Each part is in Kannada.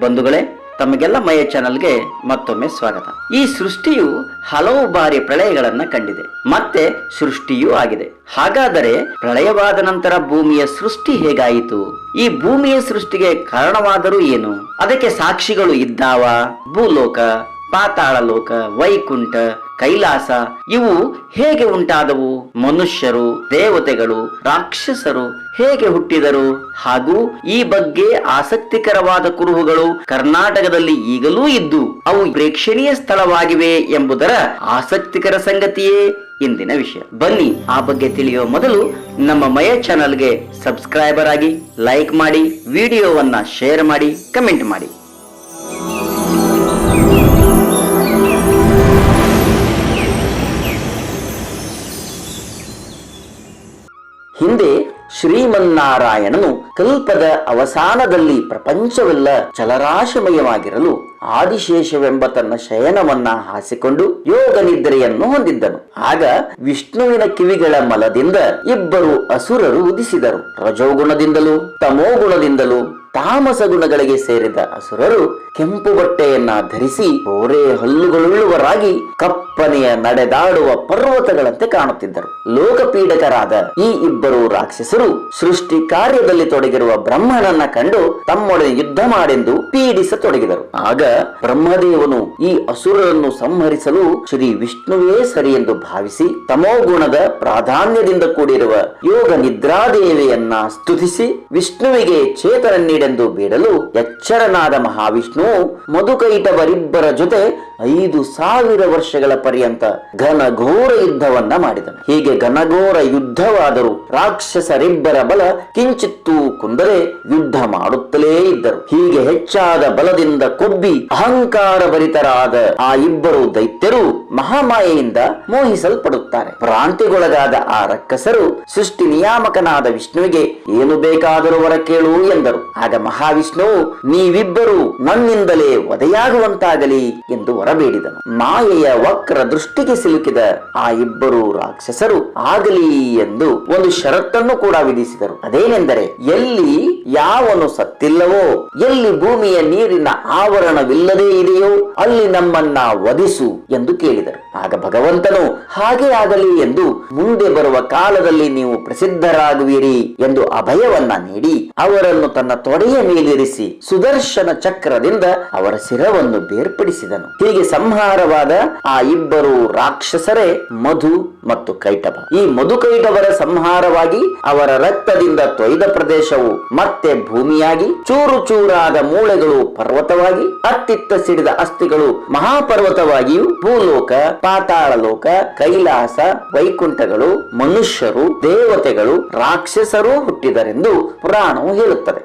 ಬಂಧುಗಳೇ, ತಮಗೆಲ್ಲ ಮಯ ಚಾನಲ್ಗೆ ಮತ್ತೊಮ್ಮೆ ಸ್ವಾಗತ. ಈ ಸೃಷ್ಟಿಯು ಹಲವು ಬಾರಿ ಪ್ರಳಯಗಳನ್ನ ಕಂಡಿದೆ. ಮತ್ತೆ ಸೃಷ್ಟಿಯೂ ಆಗಿದೆ. ಹಾಗಾದರೆ ಪ್ರಳಯವಾದ ನಂತರ ಭೂಮಿಯ ಸೃಷ್ಟಿ ಹೇಗಾಯಿತು? ಈ ಭೂಮಿಯ ಸೃಷ್ಟಿಗೆ ಕಾರಣವಾದರೂ ಏನು? ಅದಕ್ಕೆ ಸಾಕ್ಷಿಗಳು ಇದ್ದಾವ? ಭೂಲೋಕ ಪಾತಾಳ ಲೋಕ ವೈಕುಂಠ ಕೈಲಾಸ, ಇವು ಹೇಗೆ ಉಂಟಾದವು? ಮನುಷ್ಯರು, ದೇವತೆಗಳು, ರಾಕ್ಷಸರು ಹೇಗೆ ಹುಟ್ಟಿದರು? ಹಾಗೂ ಈ ಬಗ್ಗೆ ಆಸಕ್ತಿಕರವಾದ ಕುರುಹುಗಳು ಕರ್ನಾಟಕದಲ್ಲಿ ಈಗಲೂ ಇದ್ದು, ಅವು ಪ್ರೇಕ್ಷಣೀಯ ಸ್ಥಳವಾಗಿವೆ ಎಂಬುದರ ಆಸಕ್ತಿಕರ ಸಂಗತಿಯೇ ಇಂದಿನ ವಿಷಯ. ಬನ್ನಿ, ಆ ಬಗ್ಗೆ ತಿಳಿಯುವ ಮೊದಲು ನಮ್ಮ ಮಯ ಚಾನಲ್ಗೆ ಸಬ್ಸ್ಕ್ರೈಬರ್ ಆಗಿ ಲೈಕ್ ಮಾಡಿ, ವಿಡಿಯೋವನ್ನ ಶೇರ್ ಮಾಡಿ, ಕಮೆಂಟ್ ಮಾಡಿ. ಹಿಂದೆ ಶ್ರೀಮನ್ನಾರಾಯಣನು ಕಲ್ಪದ ಅವಸಾನದಲ್ಲಿ ಪ್ರಪಂಚವೆಲ್ಲ ಚಲರಾಶಮಯವಾಗಿರಲು ಆದಿಶೇಷವೆಂಬ ತನ್ನ ಶಯನವನ್ನ ಹಾಸಿಕೊಂಡು ಯೋಗ ನಿದ್ರೆಯನ್ನು ಹೊಂದಿದ್ದನು. ಆಗ ವಿಷ್ಣುವಿನ ಕಿವಿಗಳ ಮಲದಿಂದ ಇಬ್ಬರು ಅಸುರರು ಉದಿಸಿದರು. ರಜೋಗುಣದಿಂದಲೂ ತಮೋಗುಣದಿಂದಲೂ ತಾಮಸ ಗುಣಗಳಿಗೆ ಸೇರಿದ ಅಸುರರು ಕೆಂಪು ಬಟ್ಟೆಯನ್ನ ಧರಿಸಿ ಓರೆ ಹಲ್ಲುಗಳುಳ್ಳವರಾಗಿ ಕಪ್ಪನೆಯ ನಡೆದಾಡುವ ಪರ್ವತಗಳಂತೆ ಕಾಣುತ್ತಿದ್ದರು. ಲೋಕಪೀಡಕರಾದ ಈ ಇಬ್ಬರು ರಾಕ್ಷಸರು ಸೃಷ್ಟಿ ಕಾರ್ಯದಲ್ಲಿ ತೊಡಗಿರುವ ಬ್ರಹ್ಮನನ್ನ ಕಂಡು ತಮ್ಮೊಡನೆ ಯುದ್ಧ ಮಾಡೆಂದು ಪೀಡಿಸತೊಡಗಿದರು. ಆಗ ಬ್ರಹ್ಮದೇವನು ಈ ಅಸುರರನ್ನು ಸಂಹರಿಸಲು ಶ್ರೀ ವಿಷ್ಣುವೇ ಸರಿ ಎಂದು ಭಾವಿಸಿ ತಮೋಗುಣದ ಪ್ರಾಧಾನ್ಯದಿಂದ ಕೂಡಿರುವ ಯೋಗ ನಿದ್ರಾದೇವಿಯನ್ನ ಸ್ತುತಿಸಿ ವಿಷ್ಣುವಿಗೆ ಚೇತನ ನೀಡೆಂದು ಬೇಡಲು ಎಚ್ಚರನಾದ ಮಹಾವಿಷ್ಣು ಮಧುಕೈಟವರಿಬ್ಬರ ಜೊತೆ ಐದು ಸಾವಿರ ವರ್ಷಗಳ ಪರ್ಯಂತ ಘನಘೋರ ಯುದ್ಧವನ್ನ ಮಾಡಿದನು. ಹೀಗೆ ಘನಘೋರ ಯುದ್ಧವಾದರೂ ರಾಕ್ಷಸರಿಬ್ಬರ ಬಲ ಕಿಂಚಿತ್ತೂ ಕುಂದರೆ ಯುದ್ಧ ಮಾಡುತ್ತಲೇ ಇದ್ದರು. ಹೀಗೆ ಹೆಚ್ಚಾದ ಬಲದಿಂದ ಕೊಬ್ಬಿ ಅಹಂಕಾರ ಭರಿತರಾದ ಆ ಇಬ್ಬರು ದೈತ್ಯರು ಮಹಾಮಾಯೆಯಿಂದ ಮೋಹಿಸಲ್ಪಡುತ್ತಾರೆ. ಪ್ರಾಂತಿಗೊಳಗಾದ ಆ ರಕ್ಕಸರು ಸೃಷ್ಟಿ ನಿಯಾಮಕನಾದ ವಿಷ್ಣುವಿಗೆ ಏನು ಬೇಕಾದರೂ ವರ ಕೇಳು ಎಂದರು. ಆಗ ಮಹಾವಿಷ್ಣುವು ನೀವಿಬ್ಬರು ನನ್ನಿಂದಲೇ ವಧೆಯಾಗುವಂತಾಗಲಿ ಎಂದು ಹೊರಬೇಡಿದನು. ಮಾಯೆಯ ವಕ್ರ ದೃಷ್ಟಿಗೆ ಸಿಲುಕಿದ ಆ ಇಬ್ಬರು ರಾಕ್ಷಸರು ಆಗಲಿ ಎಂದು ಒಂದು ಷರತ್ತನ್ನು ಕೂಡ ವಿಧಿಸಿದರು. ಅದೇನೆಂದರೆ, ಎಲ್ಲಿ ಯಾವನು ಸತ್ತಿಲ್ಲವೋ, ಎಲ್ಲಿ ಭೂಮಿಯ ನೀರಿನ ಆವರಣವಿಲ್ಲದೇ ಇದೆಯೋ, ಅಲ್ಲಿ ನಮ್ಮನ್ನ ವಧಿಸು ಎಂದು ಕೇಳಿದರು. ಆಗ ಭಗವಂತನು, ಹಾಗೆ ಆಗಲಿ ಎಂದು ಮುಂದೆ ಬರುವ ಕಾಲದಲ್ಲಿ ನೀವು ಪ್ರಸಿದ್ಧರಾಗುವಿರಿ ಎಂದು ಅಭಯವನ್ನ ನೀಡಿ, ಅವರನ್ನು ತನ್ನ ತೊಡೆಯ ಮೇಲಿರಿಸಿ ಸುದರ್ಶನ ಚಕ್ರದಿಂದ ಅವರ ಶಿರವನ್ನು ಬೇರ್ಪಡಿಸಿದನು. ಹೀಗೆ ಸಂಹಾರವಾದ ಆ ಇಬ್ಬರು ರಾಕ್ಷಸರೇ ಮಧು ಮತ್ತು ಕೈಟಭ ಈ ಮಧು ಕೈಟವರ ಸಂಹಾರವಾಗಿ ಅವರ ರಕ್ತದಿಂದ ತೊಯ್ದ ಪ್ರದೇಶವು ಮತ್ತೆ ಭೂಮಿಯಾಗಿ, ಚೂರು ಚೂರಾದ ಮೂಳೆಗಳು ಪರ್ವತವಾಗಿ, ಅತ್ತಿತ್ತ ಸಿಡಿದ ಅಸ್ಥಿಗಳು ಮಹಾಪರ್ವತವಾಗಿಯೂ ಭೂಲೋಕ ಪಾತಾಳ ಲೋಕ ಕೈಲಾಸ, ವೈಕುಂಠಗಳು, ಮನುಷ್ಯರು, ದೇವತೆಗಳು, ರಾಕ್ಷಸರು ಹುಟ್ಟಿದರೆಂದು ಪುರಾಣವು ಹೇಳುತ್ತದೆ.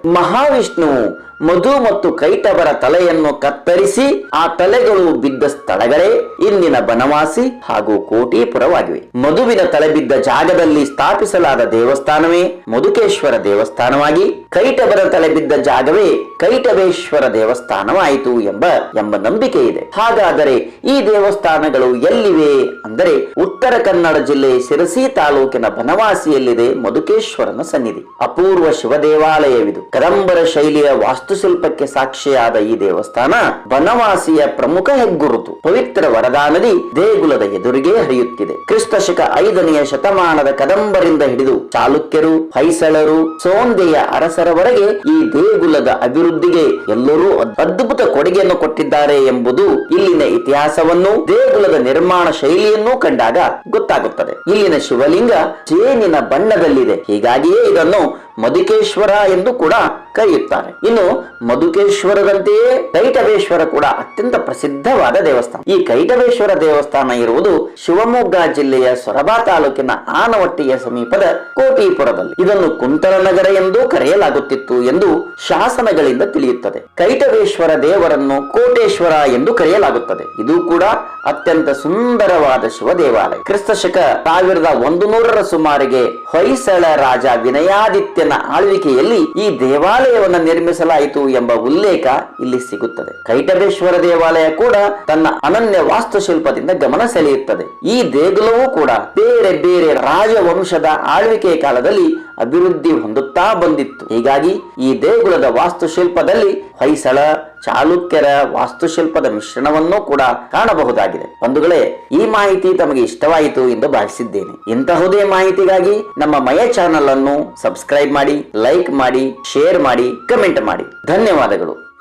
ಮಹಾವಿಷ್ಣುವು ಮಧು ಮತ್ತು ಕೈಟವರ ತಲೆಯನ್ನು ಕತ್ತರಿಸಿ, ಆ ತಲೆಗಳು ಬಿದ್ದ ಸ್ಥಳಗಳೇ ಇಂದಿನ ಬನವಾಸಿ ಹಾಗೂ ಕೋಟೀಪುರವಾಗಿವೆ. ಮಧುವಿನ ತಲೆ ಬಿದ್ದ ಜಾಗದಲ್ಲಿ ಸ್ಥಾಪಿಸಲಾದ ದೇವಸ್ಥಾನವೇ ಮಧುಕೇಶ್ವರ ದೇವಸ್ಥಾನವಾಗಿ. ಕೈಟವರ ತಲೆ ಬಿದ್ದ ಜಾಗವೇ ಕೈಟವೇಶ್ವರ ದೇವಸ್ಥಾನವಾಯಿತು ಎಂಬ ಎಂಬ ನಂಬಿಕೆ ಇದೆ. ಹಾಗಾದರೆ ಈ ದೇವಸ್ಥಾನಗಳು ಎಲ್ಲಿವೆ ಅಂದರೆ ಉತ್ತರ ಕನ್ನಡ ಜಿಲ್ಲೆ ಸಿರಸಿ ತಾಲೂಕಿನ ಬನವಾಸಿಯಲ್ಲಿದೆ ಮಧುಕೇಶ್ವರನ ಸನ್ನಿಧಿ. ಅಪೂರ್ವ ಶಿವ ದೇವಾಲಯವಿದು ಕದಂಬರ ಶೈಲಿಯ ವಾಸ್ತುಶಿಲ್ಪಕ್ಕೆ ಸಾಕ್ಷಿಯಾದ ಈ ದೇವಸ್ಥಾನ ಬನವಾಸಿಯ ಪ್ರಮುಖ ಹೆಗ್ಗುರುತು. ಪವಿತ್ರ ವರದಾ ನದಿ ದೇಗುಲದ ಎದುರಿಗೆ ಹರಿಯುತ್ತಿದೆ. ಕ್ರಿಸ್ತ ಶಕ ಐದನೆಯ ಶತಮಾನದ ಕದಂಬರಿಂದ ಹಿಡಿದು ಚಾಲುಕ್ಯರು ಹೈಸಳರು ಸೋಂದೆಯ ಅರಸರವರೆಗೆ ಈ ದೇಗುಲದ ಅಭಿವೃದ್ಧಿಗೆ ಎಲ್ಲರೂ ಅದ್ಭುತ ಕೊಡುಗೆಯನ್ನು ಕೊಟ್ಟಿದ್ದಾರೆ ಎಂಬುದು ಇಲ್ಲಿನ ಇತಿಹಾಸವನ್ನು, ದೇಗುಲದ ನಿರ್ಮಾಣ ಶೈಲಿಯನ್ನೂ ಕಂಡಾಗ ಗೊತ್ತಾಗುತ್ತದೆ. ಇಲ್ಲಿನ ಶಿವಲಿಂಗ ಜೇನಿನ ಬಣ್ಣದಲ್ಲಿದೆ. ಹೀಗಾಗಿಯೇ ಇದನ್ನು ಮಧುಕೇಶ್ವರ ಎಂದು ಕೂಡ ಕರೆಯುತ್ತಾರೆ. ಇನ್ನು ಮಧುಕೇಶ್ವರದಂತೆಯೇ ಕೈಟವೇಶ್ವರ ಕೂಡ ಅತ್ಯಂತ ಪ್ರಸಿದ್ಧವಾದ ದೇವಸ್ಥಾನ. ಈ ಕೈಟವೇಶ್ವರ ದೇವಸ್ಥಾನ ಇರುವುದು ಶಿವಮೊಗ್ಗ ಜಿಲ್ಲೆಯ ಸೊರಬ ತಾಲೂಕಿನ ಆನವಟ್ಟಿಯ ಸಮೀಪದ ಕೋಟಿಪುರದಲ್ಲಿ. ಇದನ್ನು ಕುಂತಲನಗರ ಎಂದು ಕರೆಯಲಾಗುತ್ತಿತ್ತು ಎಂದು ಶಾಸನಗಳಿಂದ ತಿಳಿಯುತ್ತದೆ. ಕೈಟವೇಶ್ವರ ದೇವರನ್ನು ಕೋಟೇಶ್ವರ ಎಂದು ಕರೆಯಲಾಗುತ್ತದೆ. ಇದು ಕೂಡ ಅತ್ಯಂತ ಸುಂದರವಾದ ಶಿವ ದೇವಾಲಯ ಕ್ರಿಸ್ತ ಶಕ ಸಾವಿರದ ಒಂದು ನೂರರ ಸುಮಾರಿಗೆ ಹೊಯ್ಸಳ ರಾಜ ವಿನಯಾದಿತ್ಯನ ಆಳ್ವಿಕೆಯಲ್ಲಿ ಈ ದೇವಾಲಯವನ್ನು ನಿರ್ಮಿಸಲಾಯಿತು ಎಂಬ ಉಲ್ಲೇಖ ಇಲ್ಲಿ ಸಿಗುತ್ತದೆ. ಕೈಟಬೇಶ್ವರ ದೇವಾಲಯ ಕೂಡ ತನ್ನ ಅನನ್ಯ ವಾಸ್ತುಶಿಲ್ಪದಿಂದ ಗಮನ ಸೆಳೆಯುತ್ತದೆ. ಈ ದೇಗುಲವೂ ಕೂಡ ಬೇರೆ ಬೇರೆ ರಾಜವಂಶದ ಆಳ್ವಿಕೆಯ ಕಾಲದಲ್ಲಿ ಅಭಿವೃದ್ಧಿ ಹೊಂದುತ್ತಾ ಬಂದಿತ್ತು. ಹೀಗಾಗಿ ಈ ದೇಗುಲದ ವಾಸ್ತುಶಿಲ್ಪದಲ್ಲಿ ಹೊಯ್ಸಳ, ಚಾಲುಕ್ಯರ ವಾಸ್ತುಶಿಲ್ಪದ ಮಿಶ್ರಣವನ್ನೂ ಕೂಡ ಕಾಣಬಹುದಾಗಿದೆ. ಬಂಧುಗಳೇ, ಈ ಮಾಹಿತಿ ತಮಗೆ ಇಷ್ಟವಾಯಿತು ಎಂದು ಭಾವಿಸಿದ್ದೇನೆ. ಇಂತಹುದೇ ಮಾಹಿತಿಗಾಗಿ ನಮ್ಮ ಮಯ ಚಾನಲ್ ಅನ್ನು ಸಬ್ಸ್ಕ್ರೈಬ್ ಮಾಡಿ, ಲೈಕ್ ಮಾಡಿ, ಶೇರ್ ಮಾಡಿ, ಕಮೆಂಟ್ ಮಾಡಿ. ಧನ್ಯವಾದಗಳು.